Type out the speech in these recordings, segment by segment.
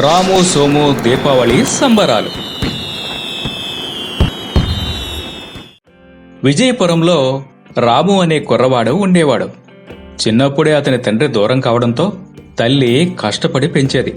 రాము సోము దీపావళి సంబరాలు. విజయపురంలో రాము అనే కుర్రవాడు ఉండేవాడు. చిన్నప్పుడే అతని తండ్రి దూరం కావడంతో తల్లి కష్టపడి పెంచేది.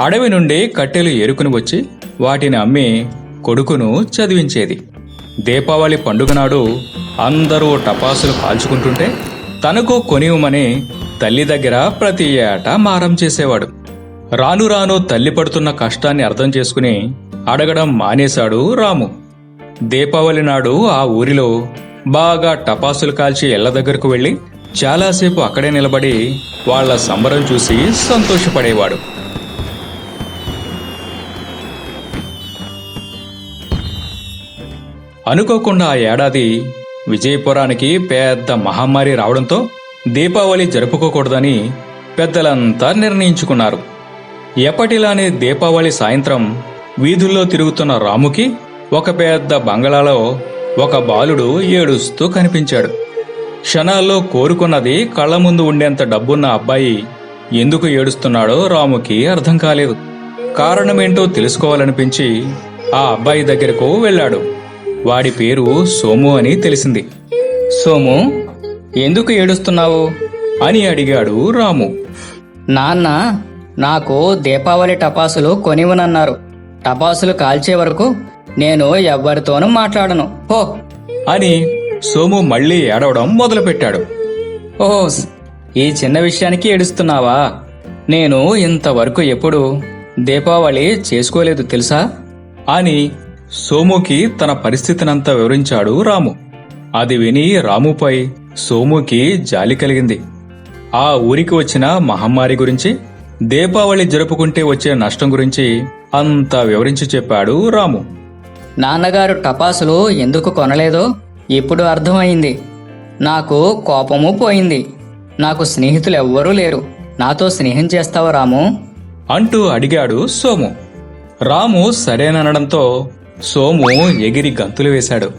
అడవి నుండి కట్టెలు ఏరుకుని వచ్చి వాటిని అమ్మి కొడుకును చదివించేది. దీపావళి పండుగ నాడు అందరూ టపాసులు కాల్చుకుంటుంటే తనకు కొనివ్వమని తల్లి దగ్గర ప్రతి ఏటా మారం చేసేవాడు. రాను రాను తల్లి పడుతున్న కష్టాన్ని అర్థం చేసుకుని అడగడం మానేశాడు రాము. దీపావళి నాడు ఆ ఊరిలో బాగా టపాసులు కాల్చి ఇళ్ళ దగ్గరకు వెళ్ళి చాలాసేపు అక్కడే నిలబడి వాళ్ళ సంబరం చూసి సంతోషపడేవాడు. అనుకోకుండా ఆ ఏడాది విజయపురానికి పెద్ద మహమ్మారి రావడంతో దీపావళి జరుపుకోకూడదని పెద్దలంతా నిర్ణయించుకున్నారు. ఎప్పటిలానే దీపావళి సాయంత్రం వీధుల్లో తిరుగుతున్న రాముకి ఒక పెద్ద బంగళాలో ఒక బాలుడు ఏడుస్తూ కనిపించాడు. క్షణాల్లో కోరుకున్నది కళ్ళ ముందు ఉండేంత డబ్బున్న అబ్బాయి ఎందుకు ఏడుస్తున్నాడో రాముకి అర్థం కాలేదు. కారణమేంటో తెలుసుకోవాలనిపించి ఆ అబ్బాయి దగ్గరకు వెళ్ళాడు. వాడి పేరు సోము అని తెలిసింది. సోము ఎందుకు ఏడుస్తున్నావు? అని అడిగాడు రాము. నాన్న నాకు దీపావళి టపాసులు కొనివ్వనన్నారు. టపాసులు కాల్చే వరకు నేను ఎవ్వరితోనూ మాట్లాడను. హో! అని సోము మళ్ళీ ఏడవడం మొదలుపెట్టాడు. ఓహో ఈ చిన్న విషయానికి ఏడుస్తున్నావా? నేను ఇంతవరకు ఎప్పుడు దీపావళి చేసుకోలేదు తెలుసా? అని సోముకి తన పరిస్థితినంతా వివరించాడు రాము. అది విని రాముపై సోముకి జాలి కలిగింది. ఆ ఊరికి వచ్చిన మహమ్మారి గురించి దీపావళి జరుపుకుంటే వచ్చే నష్టం గురించి అంతా వివరించి చెప్పాడు రాము. నాన్నగారు టపాసులు ఎందుకు కొనలేదో ఇప్పుడు అర్థమైంది. నాకు కోపము పోయింది. నాకు స్నేహితులు ఎవ్వరూ లేరు. నాతో స్నేహం చేస్తావా రాము? అంటూ అడిగాడు సోము. రాము సరేననడంతో సోము ఎగిరి గంతులు వేశాడు.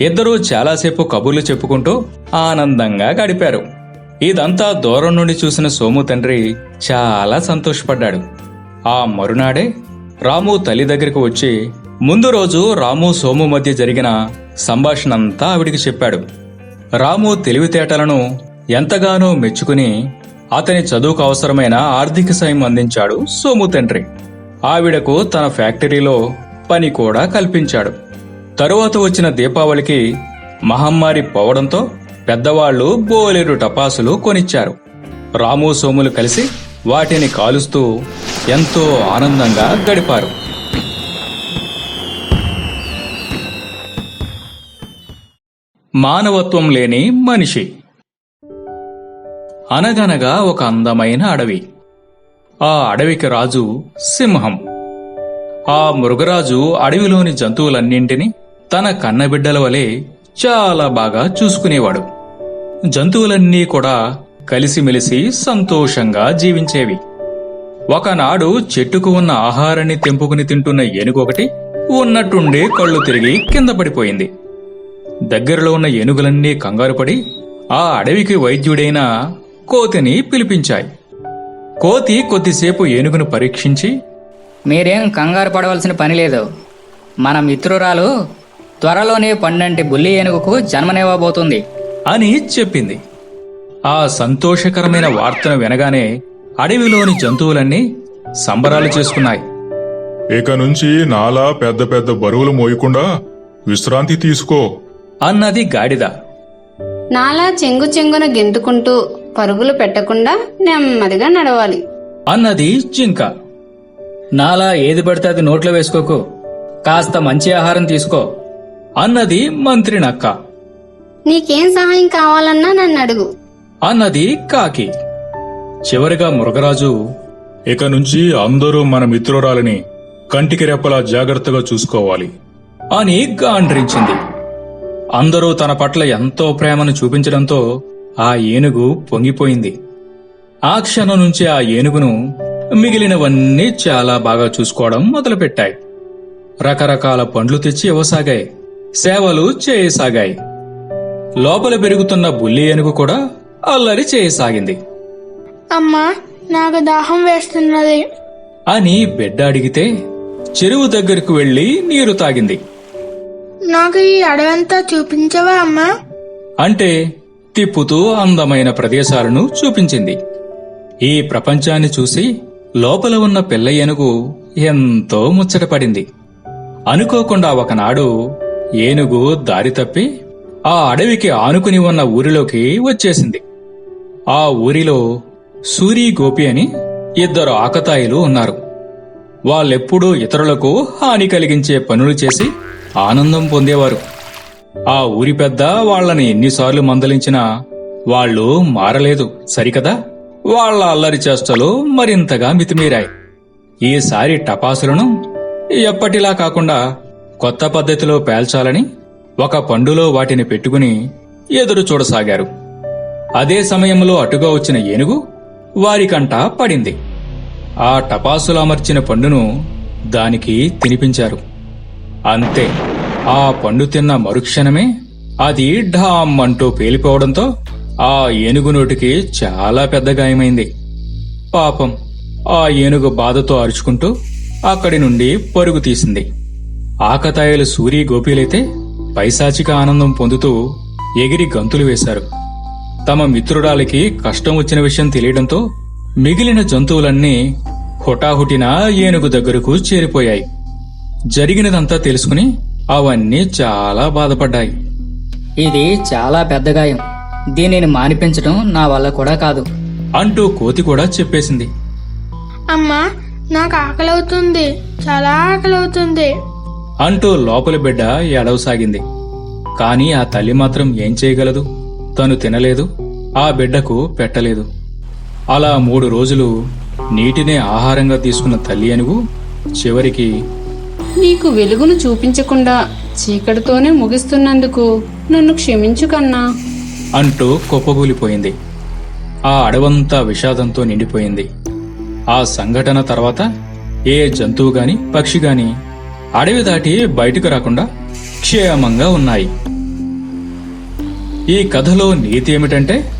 ఇద్దరూ చాలాసేపు కబుర్లు చెప్పుకుంటూ ఆనందంగా గడిపారు. ఇదంతా దూరం నుండి చూసిన సోము తండ్రి చాలా సంతోషపడ్డాడు. ఆ మరునాడే రాము తల్లి దగ్గరికి వచ్చి ముందు రోజు రాము సోము మధ్య జరిగిన సంభాషణ అంతా ఆవిడికి చెప్పాడు. రాము తెలివితేటలను ఎంతగానో మెచ్చుకుని అతని చదువుకు అవసరమైన ఆర్థిక సాయం అందించాడు సోము తండ్రి. ఆవిడకు తన ఫ్యాక్టరీలో పని కూడా కల్పించాడు. తరువాత వచ్చిన దీపావళికి మహమ్మారి పోవడంతో పెద్దవాళ్ళు బోలెడు టపాసులు కొనిచ్చారు. రాము సోములు కలిసి వాటిని కాలుస్తూ ఎంతో ఆనందంగా గడిపారు. మానవత్వం లేని మనిషి. అనగనగా ఒక అందమైన అడవి. ఆ అడవికి రాజు సింహం. ఆ మృగరాజు అడవిలోని జంతువులన్నింటినీ తన కన్నబిడ్డల వలె చాలా బాగా చూసుకునేవాడు. జంతువులన్నీ కూడా కలిసిమెలిసి సంతోషంగా జీవించేవి. ఒకనాడు చెట్టుకు ఉన్న ఆహారాన్ని తెంపుకుని తింటున్న ఏనుగొకటి ఉన్నట్టుండే కళ్ళు తిరిగి కింద పడిపోయింది. దగ్గరలో ఉన్న ఏనుగులన్నీ కంగారుపడి ఆ అడవికి వైద్యుడైన కోతిని పిలిపించాయి. కోతి కొద్దిసేపు ఏనుగును పరీక్షించి మీరేం కంగారు పడవలసిన పని లేదు. మన మిత్రురాలు త్వరలోనే పండంటి బుల్లి ఏనుగుకు జన్మనివ్వబోతుంది. అని చెప్పింది. ఆ సంతోషకరమైన వార్తను వినగానే అడవిలోని జంతువులన్నీ సంబరాలు చేసుకున్నాయి. ఇక నుంచి నాలా పెద్ద పెద్ద బరువులు మోయకుండా విశ్రాంతి తీసుకో. అన్నది గాడిద. నాలా చెంగు చెంగున గెంతుకుంటూ పరుగులు పెట్టకుండా నెమ్మదిగా నడవాలి. అన్నది జింక. నాలా ఏది పడితే అది నోట్లో వేసుకోకు. కాస్త మంచి ఆహారం తీసుకో. అన్నది మంత్రి నక్క నీకేం సహాయం కావాలన్నా నన్ను అడుగు. అన్నది కాకి. చివరిగా మృగరాజు ఇక నుంచి అందరూ మన మిత్రురాలిని కంటికి రెప్పలా జాగ్రత్తగా చూసుకోవాలి. అని గాండ్రించింది. అందరూ తన పట్ల ఎంతో ప్రేమను చూపించడంతో ఆ ఏనుగు పొంగిపోయింది. ఆ క్షణం నుంచి ఆ ఏనుగును మిగిలినవన్నీ చాలా బాగా చూసుకోవడం మొదలుపెట్టాయి. రకరకాల పండ్లు తెచ్చి ఇవ్వసాగాయి. సేవలు చేయసాగాయి. లోపల పెరుగుతున్న బుల్లి ఏనుగు కూడా అల్లరి చేయసాగింది. అమ్మా నాకు దాహం వేస్తున్నది. అని బిడ్డ అడిగితే చెరువు దగ్గరకు వెళ్ళి నీరు తాగింది. నాకు ఈ అడవంతా చూపించవా అమ్మా? అంటే తిప్పుతూ అందమైన ప్రదేశాలను చూపించింది. ఈ ప్రపంచాన్ని చూసి లోపల ఉన్న పిల్ల ఏనుగు ఎంతో ముచ్చటపడింది. అనుకోకుండా ఒకనాడు ఏనుగు దారి తప్పి ఆ అడవికి ఆనుకుని ఉన్న ఊరిలోకి వచ్చేసింది. ఆ ఊరిలో సూరి గోపి అని ఇద్దరు ఆకతాయిలు ఉన్నారు. వాళ్ళెప్పుడూ ఇతరులకు హాని కలిగించే పనులు చేసి ఆనందం పొందేవారు. ఆ ఊరి పెద్ద వాళ్ళని ఎన్నిసార్లు మందలించినా వాళ్ళు మారలేదు. సరికదా? వాళ్ళ అల్లరి చేష్టలు మరింతగా మితిమీరాయి. ఈసారి టపాసులను ఎప్పటిలా కాకుండా కొత్త పద్ధతిలో పేల్చాలని ఒక పండులో వాటిని పెట్టుకుని ఎదురు చూడసాగారు. అదే సమయంలో అటుగా వచ్చిన ఏనుగు వారికంట పడింది. ఆ టపాసులు అమర్చిన పండును దానికి తినిపించారు. అంతే ఆ పండు తిన్న మరుక్షణమే అది ఢామ్ అంటూ పేలిపోవడంతో ఆ ఏనుగు నోటికి చాలా పెద్ద గాయమైంది. పాపం ఆ ఏనుగు బాధతో అరుచుకుంటూ అక్కడి నుండి పరుగు తీసింది. ఆకతాయిలు సూరి గోపీలైతే పైశాచిక ఆనందం పొందుతూ ఎగిరి గంతులు వేశారు. తమ మిత్రురాలికి కష్టం వచ్చిన విషయం తెలియడంతో మిగిలిన జంతువులన్నీ హుటాహుటిన ఏనుగు దగ్గరకు చేరిపోయాయి. జరిగినదంతా తెలుసుకుని అవన్నీ చాలా బాధపడ్డాయి. ఇది చాలా పెద్ద గాయం. దీనిని మానిపించడం నా వల్ల కూడా కాదు. అంటూ కోతి కూడా చెప్పేసింది. అమ్మా నాకు ఆకలవుతుంది. చాలా ఆకలవుతుంది. అంటూ లోపలి బిడ్డ ఏడవసాగింది కాని ఆ తల్లి మాత్రం ఏం చేయగలదు? తను తినలేదు ఆ బిడ్డకు పెట్టలేదు. అలా మూడు రోజులు నీటినే ఆహారంగా తీసుకున్న తల్లి అనుగు చివరికి నీకు వెలుగును చూపించకుండా చీకటితోనే ముగిస్తున్నందుకు నన్ను క్షమించు కన్నా. అంటూ కుప్పగూలిపోయింది ఆ అడవంతా విషాదంతో నిండిపోయింది. ఆ సంఘటన తర్వాత ఏ జంతువు గాని పక్షి గాని అడవి దాటి బయటకు రాకుండా క్షేమంగా ఉన్నాయి. ఈ కథలో నీతి ఏమిటంటే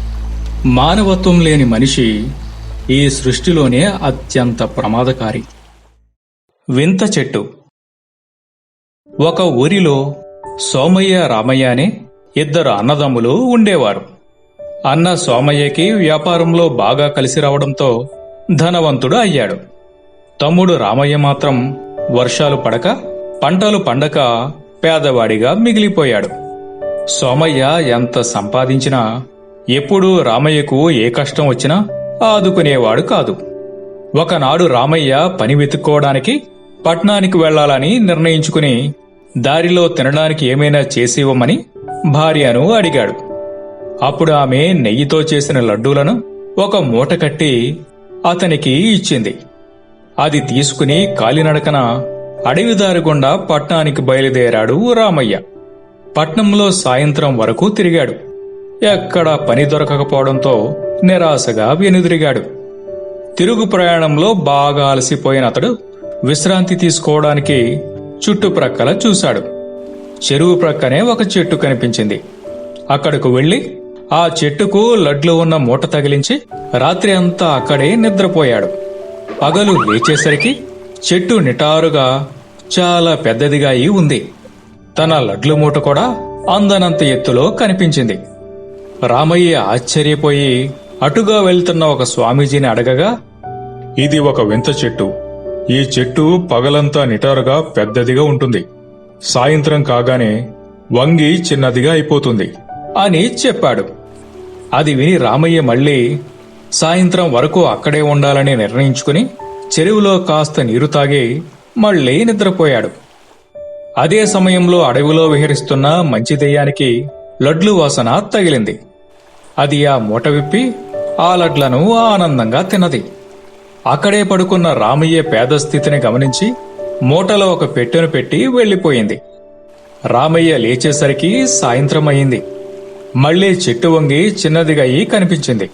మానవత్వం లేని మనిషి ఈ సృష్టిలోనే అత్యంత ప్రమాదకారి. వింత చెట్టు. ఒక ఊరిలో సోమయ్య రామయ్య అనే ఇద్దరు అన్నదమ్ములు ఉండేవారు. అన్న సోమయ్యకి వ్యాపారంలో బాగా కలిసి రావడంతో ధనవంతుడు అయ్యాడు. తమ్ముడు రామయ్య మాత్రం వర్షాలు పడక పంటలు పండక పేదవాడిగా మిగిలిపోయాడు. సోమయ్య ఎంత సంపాదించినా ఎప్పుడూ రామయ్యకు ఏ కష్టం వచ్చినా ఆదుకునేవాడు కాదు. ఒకనాడు రామయ్య పని వెతుక్కోవడానికి పట్నానికి వెళ్ళాలని నిర్ణయించుకుని దారిలో తినడానికి ఏమైనా చేసివ్వమని భార్యను అడిగాడు. అప్పుడు ఆమె నెయ్యితో చేసిన లడ్డూలను ఒక మూట కట్టి అతనికి ఇచ్చింది. అది తీసుకుని కాలినడకన అడవిదారి గుండా పట్నానికి బయలుదేరాడు రామయ్య. పట్నంలో సాయంత్రం వరకు తిరిగాడు. ఎక్కడా పని దొరకకపోవడంతో నిరాశగా వెనుదిరిగాడు. తిరుగు ప్రయాణంలో బాగా అలసిపోయిన అతడు విశ్రాంతి తీసుకోవడానికి చుట్టుప్రక్కల చూశాడు. చెరువు ప్రక్కనే ఒక చెట్టు కనిపించింది. అక్కడకు వెళ్ళి ఆ చెట్టుకు లడ్లు ఉన్న మూట తగిలించి రాత్రి అంతా అక్కడే నిద్రపోయాడు. పగలు లేచేసరికి చెట్టు నిటారుగా చాలా పెద్దదిగా అయి ఉంది. తన లడ్లు మూట కూడా అందనంత ఎత్తులో కనిపించింది. రామయ్య ఆశ్చర్యపోయి అటుగా వెళ్తున్న ఒక స్వామీజీని అడగగా ఇది ఒక వింత చెట్టు. ఈ చెట్టు పగలంతా నిటారుగా పెద్దదిగా ఉంటుంది. సాయంత్రం కాగానే వంగి చిన్నదిగా అయిపోతుంది అని చెప్పాడు. అది విని రామయ్య మళ్ళీ సాయంత్రం వరకు అక్కడే ఉండాలని నిర్ణయించుకుని చెరువులో కాస్త నీరు తాగి మళ్ళీ నిద్రపోయాడు. అదే సమయంలో అడవిలో విహరిస్తున్న మంచి దెయ్యానికి లడ్లు వాసన తగిలింది. అది ఆ మూట విప్పి ఆ లడ్లను ఆనందంగా తిన్నది. అక్కడే పడుకున్న రామయ్య పేద స్థితిని గమనించి మూటలో ఒక పెట్టెను పెట్టి వెళ్ళిపోయింది రామయ్య లేచేసరికి సాయంత్రం అయింది మళ్ళీ చెట్టు వంగి చిన్నదిగా అయి కనిపించింది.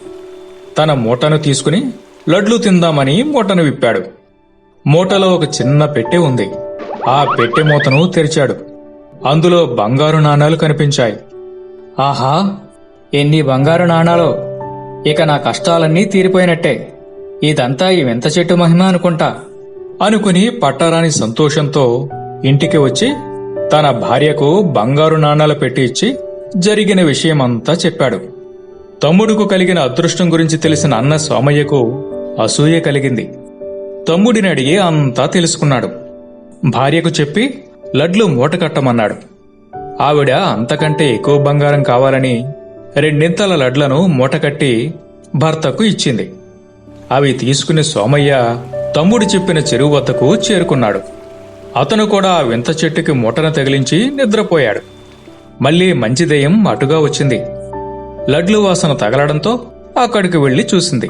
తన మూటను తీసుకుని లడ్లు తిందామని మూటను విప్పాడు. మూటలో ఒక చిన్న పెట్టె ఉంది. ఆ పెట్టె మూతను తెరిచాడు. అందులో బంగారు నాణాలు కనిపించాయి. ఆహా ఎన్ని బంగారు నాణాలో? ఇక నా కష్టాలన్నీ తీరిపోయినట్టే. ఇదంతా ఈ వింత చెట్టు మహిమ అనుకుంటా. అనుకుని పట్టారాని సంతోషంతో ఇంటికి వచ్చి తన భార్యకు బంగారు నాణాలు పెట్టి ఇచ్చి జరిగిన విషయమంతా చెప్పాడు. తమ్ముడుకు కలిగిన అదృష్టం గురించి తెలిసిన అన్న సోమయ్యకు అసూయ కలిగింది. తమ్ముడిని అడిగి అంతా తెలుసుకున్నాడు. భార్యకు చెప్పి లడ్లు మూట కట్టమన్నాడు. ఆవిడ అంతకంటే ఎక్కువ బంగారం కావాలని రెండింతల లడ్లను మూటకట్టి భర్తకు ఇచ్చింది. అవి తీసుకుని సోమయ్య తమ్ముడు చెప్పిన చెరువు వద్దకు చేరుకున్నాడు. అతను కూడా ఆ వింత చెట్టుకి మూటను తగిలించి నిద్రపోయాడు. మళ్ళీ మంచి దెయ్యం అటుగా వచ్చింది. లడ్లు వాసన తగలడంతో అక్కడికి వెళ్ళి చూసింది.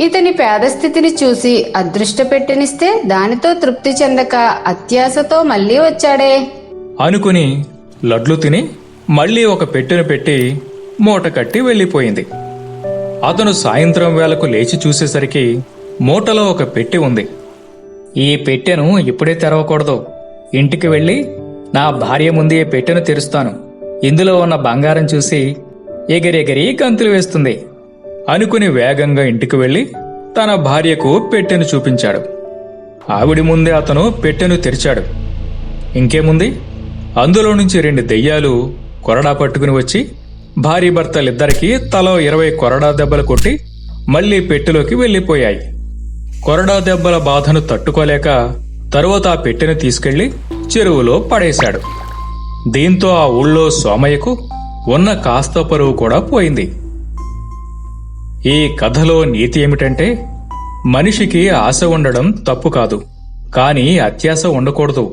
ఇతని పేద స్థితిని చూసి అదృష్ట పెట్టెనిస్తే దానితో తృప్తి చెందక అత్యాశతో మళ్ళీ వచ్చాడే. అనుకుని లడ్లు తిని మళ్ళీ ఒక పెట్టెను పెట్టి మూట కట్టి వెళ్ళిపోయింది. అతను సాయంత్రం వేళకు లేచి చూసేసరికి మూటలో ఒక పెట్టె ఉంది. ఈ పెట్టెను ఇప్పుడే తెరవకూడదు. ఇంటికి వెళ్ళి నా భార్య ముందే పెట్టెను తెరుస్తాను. ఇందులో ఉన్న బంగారం చూసి ఎగిరెగిరి గంతులు వేస్తుంది. అనుకుని వేగంగా ఇంటికి వెళ్ళి తన భార్యకు పెట్టెను చూపించాడు. ఆవిడి ముందే అతను పెట్టెను తెరిచాడు. ఇంకేముంది? అందులో నుంచి రెండు దెయ్యాలు కొరడా పట్టుకుని వచ్చి భార్య భర్తలిద్దరికీ తలో ఇరవై కొరడా దెబ్బలు కొట్టి మళ్ళీ పెట్టెలోకి వెళ్ళిపోయాయి కొరడా దెబ్బల బాధను తట్టుకోలేక తరువాత ఆ పెట్టెను తీసుకెళ్ళి చెరువులో పడేశాడు. దీంతో ఆ ఊళ్ళో సోమయ్యకు ఉన్న కాస్త పరువు కూడా పోయింది. ఈ కథలో నీతి ఏమిటంటే మనిషికి ఆశ ఉండడం తప్పు కాదు కానీ అత్యాశ ఉండకూడదు.